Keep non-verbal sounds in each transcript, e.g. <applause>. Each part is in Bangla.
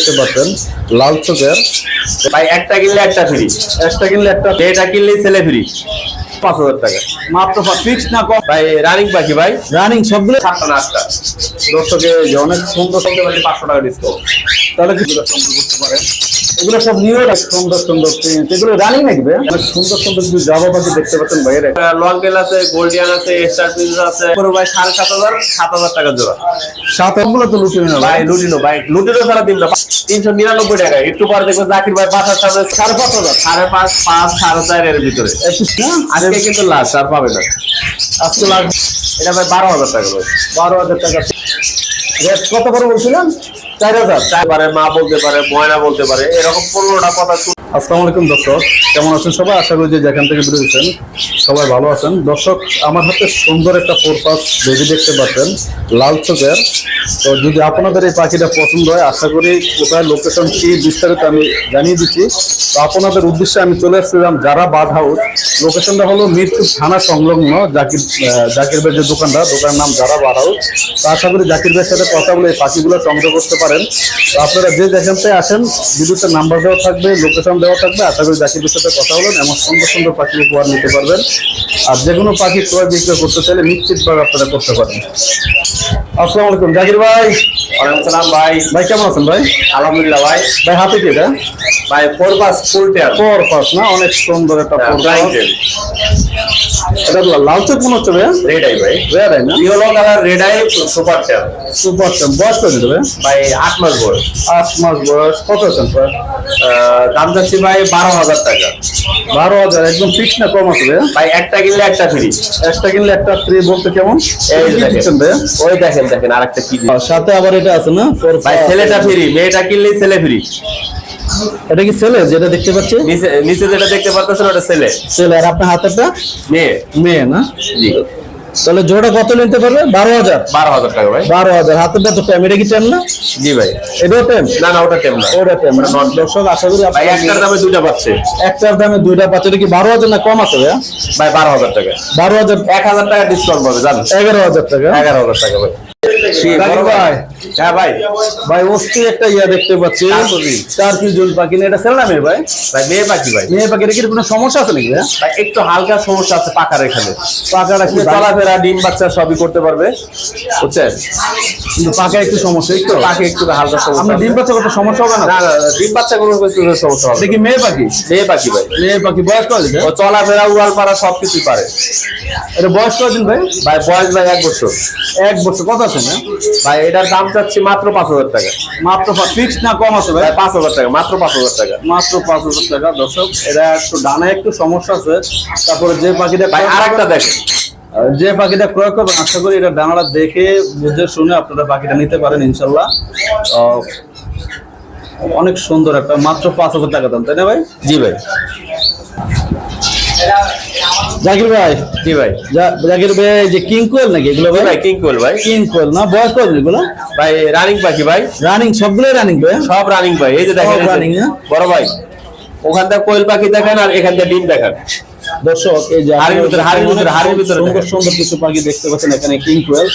দেখতে পাচ্ছেন লাল চোখের। ভাই একটা কিনলে একটা ফ্রি একটা কিনলে একটা এটা কিনলেই ছেলে ফ্রি পাঁচ হাজার টাকা। মাত্র ফিক্স না কম? ভাই রানিং পাখি ভাই? রানিং সবগুলো সাতটা না আটটা। দর্শকে অনেক সুন্দর সবচেয়ে বেশি পাঁচশো টাকা ডিসকাউন্ট তাহলে কি করতে পারেন এগুলো সব নিউ সুন্দর সুন্দর এগুলো রানিং থাকবে সুন্দর সুন্দর কিছু জামা পাখি দেখতে পাচ্ছেন বাইরে লং টেল আছে গোল্ডিয়ান আছে স্টার প্রিন্স আছে। পুরো ভাই সাড়ে সাত হাজার সাত হাজার টাকা জোড়া। সাতগুলো তো লুটে ভাই লুটিনো ভাই। লুটিনো ছাড়া দিন না তিনশো নিরানব্বই টাকা। একটু পরে দেখব জাকির ভাই পাঁচ হাজার সাড়ে পাঁচ হাজার। সাড়ে পাঁচ পাঁচ সাড়ে চার এর ভিতরে। না আজকে কিন্তু লাস্ট আর পাবে না। আজকে লাখ এটা ভাই বারো হাজার টাকা বারো হাজার টাকা। রেট কত করে বলছিলেন? চার হাজার। চার পারে মা বলতে পারে, ময়না বলতে পারে, এরকম পনেরোটা কথা আসসালামু আলাইকুম, দর্শক। কেমন আছেন সবাই? আশা করি যে যেখান থেকে বেরিয়েছেন সবাই ভালো আছেন। দর্শক, আমার হাতে সুন্দর একটা ফোরপাস বেবি দেখতে পাচ্ছেন, লাল চোখের। তো যদি আপনাদের এই পাখিটা পছন্দ হয়, আশা করি কোথায় লোকেশন কি বিস্তারিত আমি জানিয়ে দিচ্ছি। তো আপনাদের উদ্দেশ্যে আমি চলে এসেছিলাম যারা বার্ড হাউস লোকেশনটা হলো মিরপুর থানা সংলগ্ন জাকির জাকির ভাইয়ের যে দোকানটা, দোকানের নাম যারা বার্ড হাউস তো আশা করি জাকির ভাইয়ের সাথে কথা বলে এই পাখিগুলো সংগ্রহ করতে পারেন। তো আপনারা যে যেখান থেকে আসেন ভিডিওতে নাম্বার দেওয়া থাকবে লোকেশন দেওয়া থাকবে। আশা করি জাকির ভাইয়ের সাথে কথা বলেন এমন সুন্দর সুন্দর পাখি উপহার নিতে পারবেন। আর যে কোনো পাখি ক্রয় বিক্রয় করতে চাইলে নিশ্চিতভাবে আপনারা করতে পারেন। আসসালামু আলাইকুম জাকির ভাই। ওয়ালাইকুম সালাম ভাই। ভাই কেমন আছেন ভাই? আলহামদুলিল্লাহ ভাই। ভাই হাতে কি এটা? ভাই ফোর পাস ফুল টেয়ার ফোর পাস না? অনেক সুন্দর একটা ফোর পাস এটা লাল চোখ মনে হচ্ছে ভাই। রেড আই ভাই। রেড আই না? Yellow colour red eye super tier super tame বয়স করে দেবে ভাই? আট মাস বয়স। আট মাস বয়স। কত আছেন দাম যাচ্ছি ভাই বারো হাজার টাকা। বারো হাজার একদম ফিক্স না কম আছে ভাই? ভাই একটা কিনলে একটা ফ্রি একটা কিনলে একটা ফ্রি বলতে কেমন? এই দেখেন। ওই দেখেন দেখেন আরেকটা কি সাথে আবার এটা আছে না? ভাই ছেলেটা ফ্রি মেয়েটা কিনলেই ছেলে ফ্রি এটা কি ছেলে যেটা দেখতে পাচ্ছি? নিচে যেটা দেখতে পাচ্ছেন ওটা ছেলে। ছেলে আর আপনার হাতেরটা? মেয়ে। মেয়ে না? জি। তাহলে জোড়া কত নিতে পারবে? বারো হাজার। বারো হাজার টাকা ভাই। বারো হাজার। হাতেরটা তো টেম এটা কি টেম না? জি ভাই। এটাও টেম না না ওটা টেম না। ওটা টেম দর্শক আশা করি ভাই একটার দামে দুইটা পাচ্ছে। একটার দামে দুইটা পাচ্ছে। এটা কি বারো হাজার না কম আছে ভাই ভাই বারো হাজার টাকা। বারো হাজার এক হাজার টাকা ডিসকাউন্ট পাবে জান এগারো হাজার টাকা। এগারো হাজার টাকা ভাই। হ্যাঁ ভাই। ভাই অস্থির একটা ইয়া দেখতে পাচ্ছি। চার পাখি না এটা ছেলে না মেয়ে ভাই? ভাই মেয়ে পাখি ভাই। মেয়ে পাখির কি কোনো সমস্যা আছে নাকি ভাই? ভাই একটু হালকা সমস্যা আছে পাকার এখানে। পাখাটা কি ভাই? চলাফেরা ডিম বাচ্চা সবই করতে পারবে। বুঝছেন? কিন্তু পাকা একটু সমস্যা একটু? পাখি একটু হালকা সমস্যা আমরা ডিম বাচ্চা সমস্যা হবে না? ডিম বাচ্চা কোনো সমস্যা হবে। দেখি মেয়ে পাখি? মেয়ে পাখি ভাই। মেয়ে পাখি বয়স কত দিন? ও চলাফেরা উড়াল পাড়া সবকিছুই পারে। এটা বয়স কত দিন ভাই? ভাই বয়স ভাই এক বছর। এক বছর কত আছে না ভাই এটার দাম চাচ্ছি মাত্র পাঁচ হাজার টাকা। মাত্র ফিক্স না কম আছে ভাই? পাঁচ হাজার টাকা মাত্র পাঁচ হাজার টাকা। মাত্র পাঁচ হাজার টাকা দর্শক এটা একটু ডানা একটু সমস্যা আছে। তারপরে যে পাখিটা ভাই আর একটা দেখেন। যে পাখিটা ক্রয় করবেন আশা করি এটা ডানাটা দেখে বুঝে শুনে আপনারা পাখিটা নিতে পারেন ইনশাল্লাহ। আহ, অনেক সুন্দর একটা মাত্র পাঁচ হাজার টাকা দাম তাই না ভাই? জি ভাই। জাকির ভাই? জি ভাই। জাকির ভাই যে কিং কোয়েল নাকি এগুলো ভাই? কিং কোয়েল ভাই। কিং কোয়েল না বয়স এগুলো? ভাই রানিং পাখি ভাই। রানিং সবগুলোই রানিং ভাই? সব রানিং ভাই এই যে দেখেন হ্যাঁ? বড় ভাই। ওখান থেকে কোয়েল পাখি দেখেন আর এখান থেকে ডিম দেখেন। দর্শক এই যে হাড়ির ভিতরে, হাড়ির ভিতরে, হাড়ির ভিতরে সুন্দর সুন্দর কিছু পাখি দেখতে পাচ্ছেন এখানে কিং কোয়েল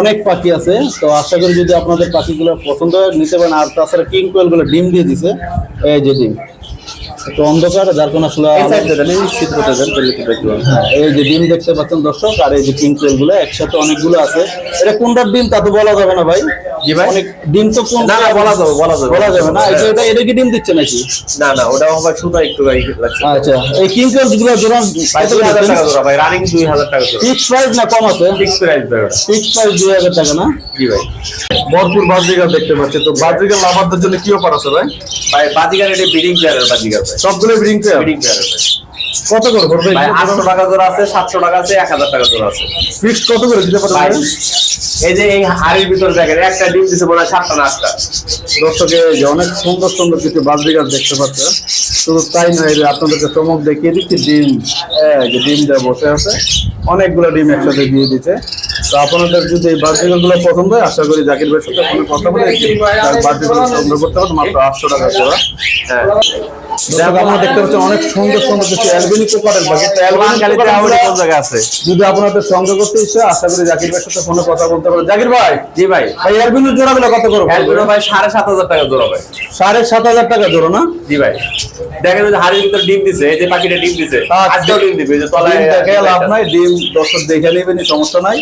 অনেক পাখি আছে তো আশা করি যদি আপনাদের পাখিগুলো পছন্দ হয় নিতে পারেন। আর তাছাড়া কিং কোয়েলগুলো ডিম দিয়ে দিছে। এই যে ডিম। একটু অন্ধকার যার কোনো আসলে এই হ্যাঁ, এই যে ডিম দেখতে পাচ্ছেন দর্শক আর এই যে পিঙ্ক কোয়েলগুলো একসাথে অনেকগুলো আছে। এটা কোনটার ডিম তা তো বলা যাবে না ভাই। জি ভাই। ডিম তো কোন না না বলা যাবে বলা যাবে। বলা যাবে না। এটা এটা এটা কি ডিম দিচ্ছে নাকি? না না ওটা আবার শুধু একটু আচ্ছা এই কিং কোয়েলগুলো জোড়া ভাই রানিং টাকা ফিক্স প্রাইস না কম আছে? ফিক্স প্রাইস ভাই ফিক্স প্রাইস দুই হাজার টাকা না? জি ভাই। ভরপুর বাজরিকার দেখতে পাচ্ছি। তো বাজরিকার লাভারদের জন্য কি অফার আছে ভাই? ভাই বাজিগার এটা বিডিং প্লেয়ারের সবগুলো ব্রিং বিডিং প্লেয়ারের ভাই কত করে করবে ভাই আটশো টাকা জোড়া আছে সাতশো টাকা আছে এক হাজার টাকা জোড়া আছে। ফিক্স কত করে দিতে ভাই পারবেন এই যে এই হাড়ির ভিতরে দেখেন একটা ডিম দিছে মনে হয় সাতটা না আটটা। দর্শকে যে অনেক সুন্দর সুন্দর কিছু বাজরি গাছ দেখতে পাচ্ছেন। শুধু তাই নয় যে আপনাদেরকে চমক দেখিয়ে দিচ্ছি ডিম যে ডিম দেওয়া বসে আছে অনেকগুলো ডিম একসাথে দিয়ে দিচ্ছে। তো আপনাদের যদি এই বার্থডে গুলো পছন্দ হয় আশা করি জাকির ভাইয়ের সাথে ফোনে কথা বলে বার্থডে গুলো সংগ্রহ করতে পারেন মাত্র আটশো টাকা জোড়া। হ্যাঁ। দেখতে অনেক সুন্দর সুন্দর কিছু অ্যালবিনি কোন জায়গা আছে? যদি আপনাদের সংগ্রহ করতে ইচ্ছা আশা করি জাকির ভাইয়ের সাথে ফোনে কথা বলতে পারেন জাকির ভাই জি ভাই। ভাই অ্যালবিনির জোড়াগুলো কত করে? অ্যালবিনো ভাই সাড়ে সাত হাজার টাকা জোড়া ভাই। সাড়ে সাত হাজার টাকা জোড়া না? জি ভাই। দেখেন যে হাড়ির ভিতরে ডিম দিছে এই যে পাখিটা ডিম দিছে আচ্ছা। আজকেও ডিম দিবে যে তলায় দেখে লাভ নাই ডিম দর্শক দেখে নেবেন সমস্যা নাই।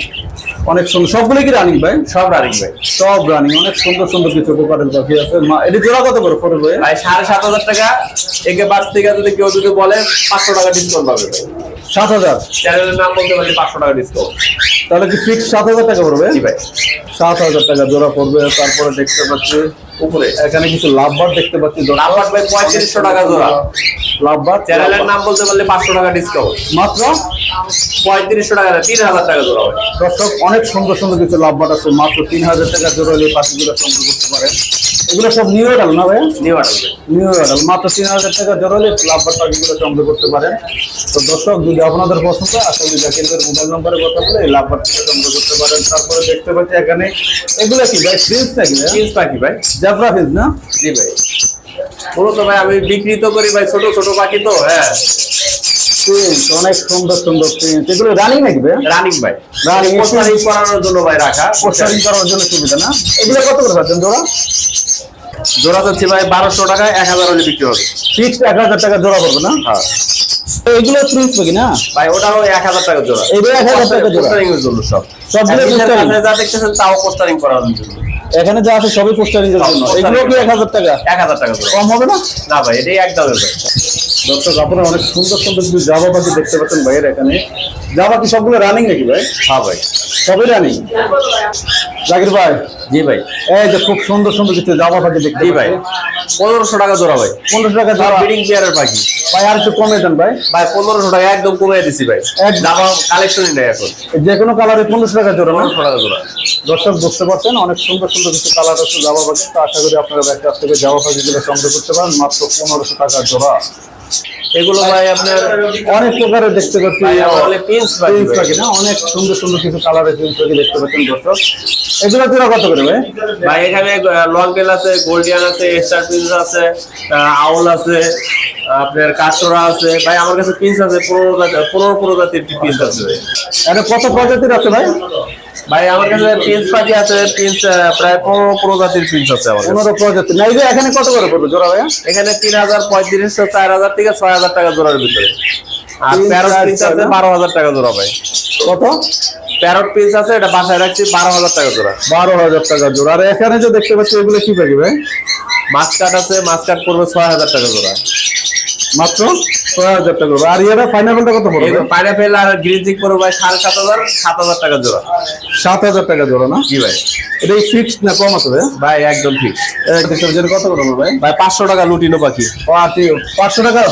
অনেক সুন্দর। সবগুলো কি রানিং ভাই সব রানিং ভাই সব রানিং অনেক সুন্দর সুন্দর কিছু কোকারের পাখি আছে। মা- এটি জোড়া কত করে পড়ে ভাই ভাই সাড়ে সাত হাজার টাকা। একে বাস থেকে যদি কেউ যদি বলে পাঁচশো টাকা ডিসকাউন্ট পাবে। সাত হাজার? চ্যানেলের নাম বলতে পারলে পাঁচশো টাকা ডিসকাউন্ট তাহলে কি ফিক্স সাত হাজার টাকা পড়বে? জি ভাই। সাত হাজার টাকা জোড়া পড়বে। তারপরে দেখতে পাচ্ছি উপরে। এখানে কিছু লাভবার দেখতে পাচ্ছি। লাভবার ভাই পঁয়ত্রিশশো টাকা জোড়া। লাভবার চ্যানেলের নাম বলতে পারলে পাঁচশো টাকা ডিসকাউন্ট মাত্র? পঁয়ত্রিশশো টাকা তিন হাজার টাকা জোড়া ভাই দর্শক অনেক সুন্দর সুন্দর কিছু লাভবার আছে মাত্র তিন হাজার টাকা জোড়া হলে পাখিগুলো সংগ্রহ করতে পারেন। এগুলো সব নিউ এডাল না ভাই নিউ ভাই। নিউ এডাল মাত্র তিন হাজার টাকা জোড়া হলে লাভবার পাখিগুলো সংগ্রহ করতে পারেন। তো দর্শক যদি আপনাদের পছন্দ আশা করি মোবাইল নম্বরে কথা বলে এই লাভবার থেকে সংগ্রহ করতে পারেন। তারপরে দেখতে পাচ্ছি এখানে এগুলো কি ভাই? ফ্রিজ নাকি ভাই পিস পাখি ভাই। জাফরা ফ্রিজ না? জি ভাই। মূলত ভাই আমি বিক্রি তো করি ভাই ছোট ছোট পাখি তো হ্যাঁ। প্রিন্স অনেক সুন্দর সুন্দর প্রিন্স এগুলো রানিং নাকি রানিং ভাই। Running, পোস্টারিং করানোর জন্য ভাই রাখা পোস্টারিং করার জন্য সুবিধা না? এগুলো কত করে পাচ্ছেন জোড়া? জোড়া যাচ্ছে ভাই বারোশো টাকা এক হাজার হলে বিক্রি হবে। ফিক্সড এক হাজার টাকা জোড়া না? হ্যাঁ। তো এগুলো প্রিন্স নাকি না? ভাই ওটাও এক হাজার টাকা জোড়া। এগুলো 1000 টাকা জোড়া। পোস্টারিং এর জন্য সব। দেখতেছেন তাও পোস্টারিং করানোর জন্য। এখানে যা আছে সবই পোস্টার এর জন্য। এগুলো কি এক হাজার টাকা? এক হাজার টাকা জোড়া কম হবে না? না ভাই এটাই একদম দাদা দর্শক আপনারা অনেক সুন্দর সুন্দর কিছু জাবা পাখি দেখতে পাচ্ছেন ভাইয়ের এখানে। জাবা কি সবগুলো রানিং নাকি ভাই? হ্যাঁ ভাই। সবই রানিং জাকির ভাই? জি ভাই। এই যে খুব সুন্দর সুন্দর কিছু জাবা পাখি দেখতে জি ভাই। পনেরোশো টাকা জোড়া ভাই। পনেরোশো টাকা জোড়া। ব্রিডিং পেয়ারের পাখি। ভাই আর একটু কমে দেন ভাই। ভাই পনেরোশো টাকা একদম কমিয়ে দিছি ভাই। দাম কালেকশনই নেই এখন। যে কোনো কালারে পনেরোশো টাকা জোড়া পনেরোশো টাকা জোড়া। দর্শক বুঝতে পারছেন অনেক সুন্দর সুন্দর কিছু কালার আছে জামা পাখি। তো আশা করি আপনারা ব্যাগ থেকে জামা পাখিগুলো সংগ্রহ করতে পারেন। মাত্র পনেরোশো টাকা জোড়া। এগুলো ভাই আপনার অনেক প্রকারের দেখতে পাচ্ছি। বলে পিন্স পাখি না অনেক সুন্দর সুন্দর কিছু কালারের পিন্স পাখি দেখতে পাচ্ছেন দর্শক। এগুলো জোড়া কত করে ভাই? ভাই এখানে লং টেল আছে গোল্ডিয়ান আছে স্টার প্রিন্স আছে আহ, আউল আছে আপনার কাস্টরা আছে ভাই আমার কাছে পিন্স আছে পনেরো পনেরো পনেরো জাতির পিন্স আছে ভাই। এটা কত প্রজাতির আছে ভাই? ভাই আমার কাছে পিন্স পাখি আছে পিন্স প্রায় পনেরো প্রজাতির পিন্স আছে আমার। পনেরো প্রজাতি। না এই এখানে কত করে পড়বে জোড়া ভাই এখানে তিন হাজার পঁয়ত্রিশশো চার হাজার থেকে ছয় হাজার টাকা জোড়ার ভিতরে। আর প্যারট চার, আছে বারো হাজার টাকা জোড়া ভাই। কত? প্যারট পিন্স আছে এটা বাসায় রাখছি বারো হাজার টাকা জোড়া। বারো হাজার টাকা জোড়া। আর এখানে যে দেখতে পাচ্ছি এগুলো কি পাখি ভাই? মাছ কাট আছে মাছ কাট পড়বে ছয় হাজার টাকা জোড়া। মাত্র ছয় হাজার টাকা। আর ইয়ারা ফাইনালটা কত পড়বে? পাইনাপেল আর গ্রিন পড়বে ভাই সাড়ে সাত হাজার সাত হাজার টাকা জোড়া। সাত হাজার টাকা জোড়া না? জি ভাই। এটা ফিক্সড না কম আছে ভাই? ভাই একদম কত ভাই? ভাই পাঁচশো টাকা লুটিনো পাখি। ও পাঁচশো টাকা?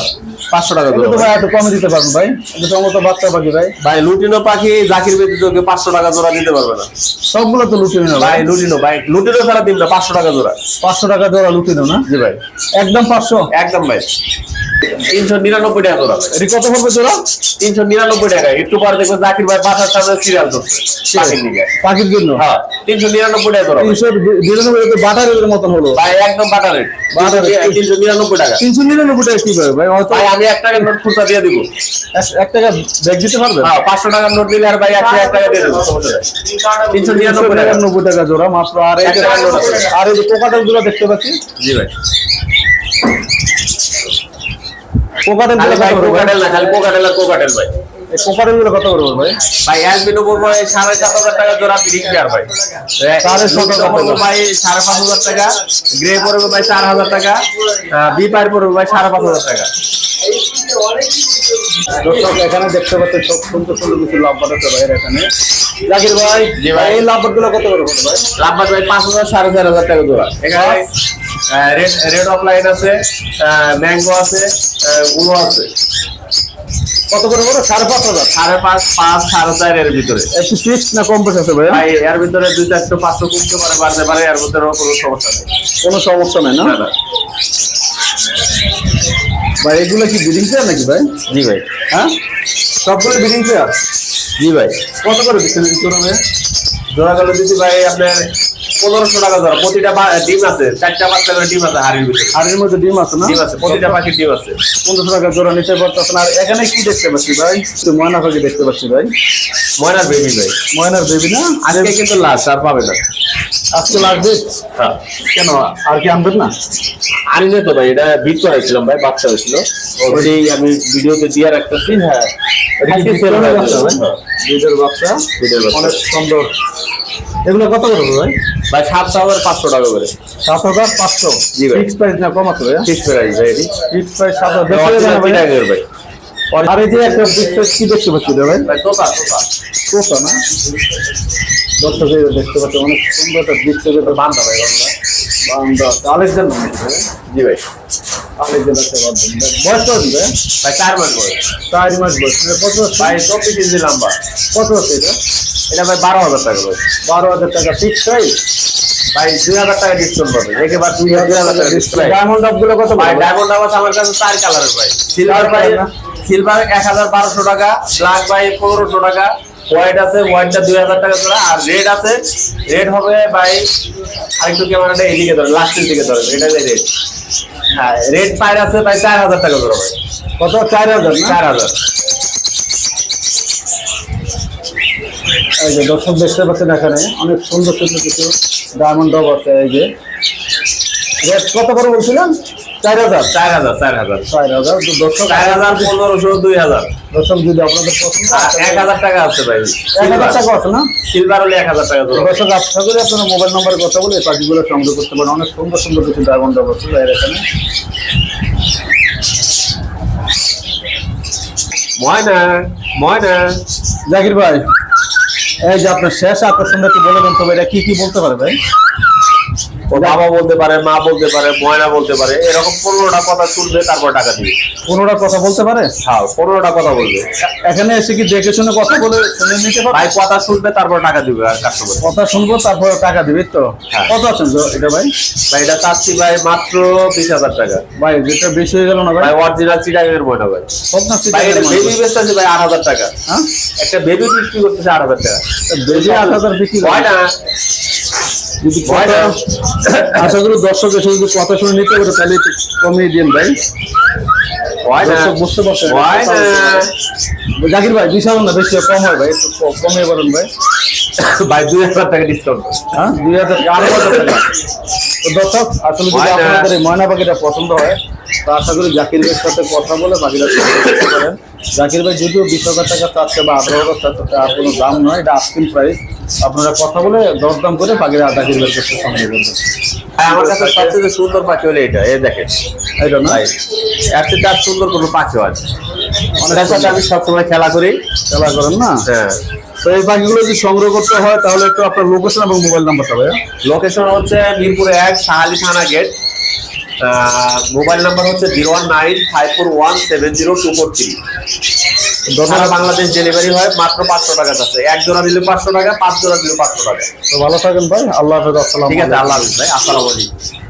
পাঁচশো টাকা জোড়া। ভাই। একটু কমে দিতে পারবেন ভাই। এটা বাচ্চা পাখি ভাই। ভাই লুটিনো পাখি জাকির ব্যতীত কেউ পাঁচশো টাকা জোড়া দিতে পারবে না। সবগুলো তো লুটিনো ভাই ভাই? লুটিনো ভাই লুটিনো ছাড়া দিন না পাঁচশো টাকা জোড়া। পাঁচশো টাকা জোড়া লুটিনো না? জি ভাই। একদম পাঁচশো? একদম ভাই। তিনশো নিরানব্বই টাকা জোড়া। এটি কত পড়বে জোড়া? তিনশো নিরানব্বই টাকা। একটু পরে দেখব জাকির ভাই বাসার সামনে সিরিয়াল চলছে পাখির জন্য? হ্যাঁ তিনশো নিরানব্বই টাকা জোড়া। তিনশো বিরানব্বই তো বাটারের মতন হলো। ভাই একদম বাটার রেট। rate। তিনশো নিরানব্বই টাকা তিনশো নিরানব্বই টাকা কি পাবে ভাই? ভাই আমি এক টাকার নোট খুচরা দিয়ে দিব। এক- টাকা ব্যাগ দিতে পারবে? হ্যাঁ পাঁচশো টাকার নোট দিলে আর ভাই একশো এক টাকা দিয়ে দেবো। তিনশো নিরানব্বই টাকা। নিরানব্বই টাকা জোড়া মাত্র আর আর এই যে কোকাটেলগুলো দেখতে পাচ্ছি। জি ভাই। কোকাটেল ভাই কত করে ভাই? কোকাটেল না খালি কোকাটেল আর কোকাটেল ভাই। এই কোকাটেলগুলো কত করে ভাই? ভাই অ্যালবিনো পড়ব সাড়ে সাত হাজার টাকা জোড়া পেয়ার ভাই। সাড়ে সাত হাজার ভাই সাড়ে পাঁচ হাজার টাকা। গ্রে পড়বে ভাই চার হাজার টাকা। বি পার পড়বে ভাই সাড়ে পাঁচ হাজার টাকা। দর্শক এখানে দেখতে পাচ্ছেন সব সুন্দর সুন্দর কিছু লাভ বাড়াতে ভাই এখানে। জাকির ভাই ভাই। এই লাভগুলো কত করে ভাই? লাভবাদ ভাই পাঁচ হাজার সাড়ে চার হাজার টাকা জোড়া। এখানে রেড রেড অফ লাইন আছে ম্যাঙ্গো আছে গুলো আছে। কত করে পড়বে সাড়ে পাঁচ হাজার। সাড়ে পাঁচ পাঁচ সাড়ে চার এর ভিতরে। একটু ফিক্সড না কম আছে ভাই ভাই এর ভিতরে দুই চারশো পাঁচশো কমতে পারে বাড়তে পারে এর ভিতরে কোনো সমস্যা নেই। কোনো সমস্যা নেই না? না। ভাই এগুলো কি বিডিং চেয়ার নাকি ভাই? জি ভাই। হ্যাঁ? সবগুলো বিডিং চেয়ার জি ভাই। কত করে দিচ্ছেন জোড়া জোড়া গেলে দিদি ভাই আপনার পনেরোশো টাকা জোড়া প্রতিটা ডিম আছে চারটা পাঁচটা করে ডিম আছে হাড়ির ভিতরে। আর এর মধ্যে ডিম আছে না? ডিম আছে প্রতিটা পাখির ডিম আছে। পনেরোশো টাকা জোড়া নিতে পারতেছেন আর এখানে কি দেখতে পাচ্ছি ভাই? ময়না পাখি দেখতে পাচ্ছি ভাই। ময়নার বেবি ভাই। ময়নার বেবি না? আজকে কিন্তু লাস্ট আর পাবে না। আজকে লাগবে হ্যাঁ। কেন আর কি আনবেন না? আনি না তো ভাই এটা বিট করাইছিলাম ভাই বাচ্চা হয়েছিল। ওটাই আমি ভিডিওতে দিয়ে রাখতেছি হ্যাঁ। বিক্রি sale হয়ে বাচ্চা বাচ্চা। অনেক সুন্দর। এগুলো কত করে ভাই? ভাই সাত হাজার পাঁচশো টাকা করে। সাত হাজার পাঁচশো? জি ভাই। ফিক্স প্রাইস না কম আছে ভাই ফিক্স প্রাইস ভাই এটি। ফিক্স প্রাইস সাত হাজার ভাই? আর এই যে একটা ফিক্স প্রাইস কি দেখতে পাচ্ছি ভাই? ভাই তোতা তোতা কোথা না? দর্শক দেখতে পাচ্ছি অনেক সুন্দর একটা দিক থেকে বান্দা ভাই বান্দা। আলেকজান্ডার? জি ভাই। আলেকজান্ডার একটা। বয়স কত ভাই? ভাই চার মাস বয়স। চার মাস বয়স। কত? ভাই চব্বিশ ইঞ্চি লম্বা। কত আছে এটা? এটা ভাই বারো হাজার টাকা ভাই। বারো হাজার টাকা ফিক্স প্রাইস ভাই দুই হাজার টাকা ডিসকাউন্ট পাবে। একেবারে দুই হাজার টাকা ডিসকাউন্ট ডায়মন্ড ডাবগুলো কত ভাই ডায়মন্ড আছে আমার কাছে চার কালারের ভাই। সিলভার ভাই সিলভার এক হাজার বারোশো টাকা ব্ল্যাক ভাই পনেরোশো টাকা হোয়াইট আছে হোয়াইটটা দুই হাজার টাকা জোড়া আর রেড আছে রেড হবে ভাই আরেকটু ক্যামেরাটা এদিকে ধরে লাস্টের দিকে ধরেন এটা রেড হ্যাঁ রেড পায়ের আছে ভাই চার হাজার টাকা জোড়া ভাই। কত? চার হাজার চার হাজার। এই যে দর্শক দেখতে পাচ্ছেন এখানে অনেক সুন্দর সুন্দর কিছু ডায়মন্ড ডব আছে এই যে। রেট কত করে বলছিলেন? চার হাজার? চার হাজার চার হাজার। চার হাজার। দর্শক চার হাজার পনেরোশো দুই হাজার। দর্শক যদি আপনাদের পছন্দ এক হাজার টাকা আছে ভাই। এক হাজার টাকা আছে না? সিলভার হলে এক হাজার টাকা দর্শক আশা করি আপনারা মোবাইল নাম্বারে কথা বলে পাখিগুলো সংগ্রহ করতে পারেন। অনেক সুন্দর সুন্দর কিছু ডায়মন্ড ডব আছে এর এখানে। ময়না ময়না। জাকির ভাই। এই যে আপনার শেষ আকর্ষণটা একটু বলে দেন তবে এটা কি কি বলতে পারে ও বাবা বলতে পারে মা বলতে পারে ময়না বলতে পারে এরকম পনেরোটা কথা শুনবে তারপর টাকা দিবে। পনেরোটা কথা বলতে পারে? হ্যাঁ পনেরোটা কথা বলবে। এখানে এসে কি দেখে শুনে কথা বলে শুনে নিতে পারে ভাই কথা শুনবে তারপর টাকা দিবে আর কাস্টমার কথা শুনব তারপর টাকা দিবে তো। হ্যাঁ। কত আছেন তো এটা ভাই? ভাই এটা চাচ্ছি ভাই মাত্র বিশ হাজার টাকা। ভাই যেটা বেশি হয়ে গেল না ভাই? অরিজিনাল চিটাগের ময়না ভাই। সব না ভাই এটা বেবি বেচতেছে ভাই আট হাজার টাকা। হ্যাঁ? একটা বেবি বিক্রি করতেছে আট হাজার টাকা। বেবি আট হাজার বিক্রি হয় ময়না যদি। কথা- আশা করি দর্শক এসে যদি কথা শুনে নিতে পারে তাহলে কমিয়ে দিন ভাই। দর্শক বুঝতে পারছেন জাকির ভাই বিশাল না বেশি কম হয় ভাই একটু কমিয়ে পারেন ভাই। <coughs> ভাই দুই হাজার টাকা ডিসকাউন্ট হ্যাঁ? দুই হাজার টাকা তো দর্শক আসলে যদি ময়না। আপনাদের এই ময়না পাখিটা পছন্দ হয় তো আশা করি জাকির ভাইয়ের সাথে কথা বলে সংগ্রহ জাকির ভাই যদিও বিশ হাজার টাকা চাচ্ছে বা আঠারো হাজার চাচ্ছে তার কোনো দাম নয় এটা আস্কিং প্রাইস আপনারা কথা বলে দরদাম করে পাখিরা জাকির ভাইয়ের কাছে সংগ্রহ করবেন আমার কাছে সবচেয়ে সুন্দর পাখি হলো এটা এই দেখেন। এটা না? তার সুন্দর কোনো পাখি আছে। অনেক সাথে আমি সবসময় খেলা করি। খেলা করেন না? হ্যাঁ। তো এই পাখিগুলো যদি সংগ্রহ করতে হয় তাহলে একটু আপনার লোকেশন এবং মোবাইল নাম্বারটা ভাইয়া। লোকেশন হচ্ছে মিরপুরে এক সাহালি থানা গেট মোবাইল নাম্বার হচ্ছে zero one nine five four one seven zero two four three. সারা বাংলাদেশ ডেলিভারি হয় মাত্র পাঁচশো টাকা আছে এক জোড়া নিলে পাঁচশো টাকা পাঁচ জোড়া নিলে পাঁচশো টাকা। তো ভালো থাকেন ভাই আল্লাহ হাফেজ আসসালাম ঠিক আছে আল্লাহ হাফিজ ভাই আসসালামু আলাইকুম।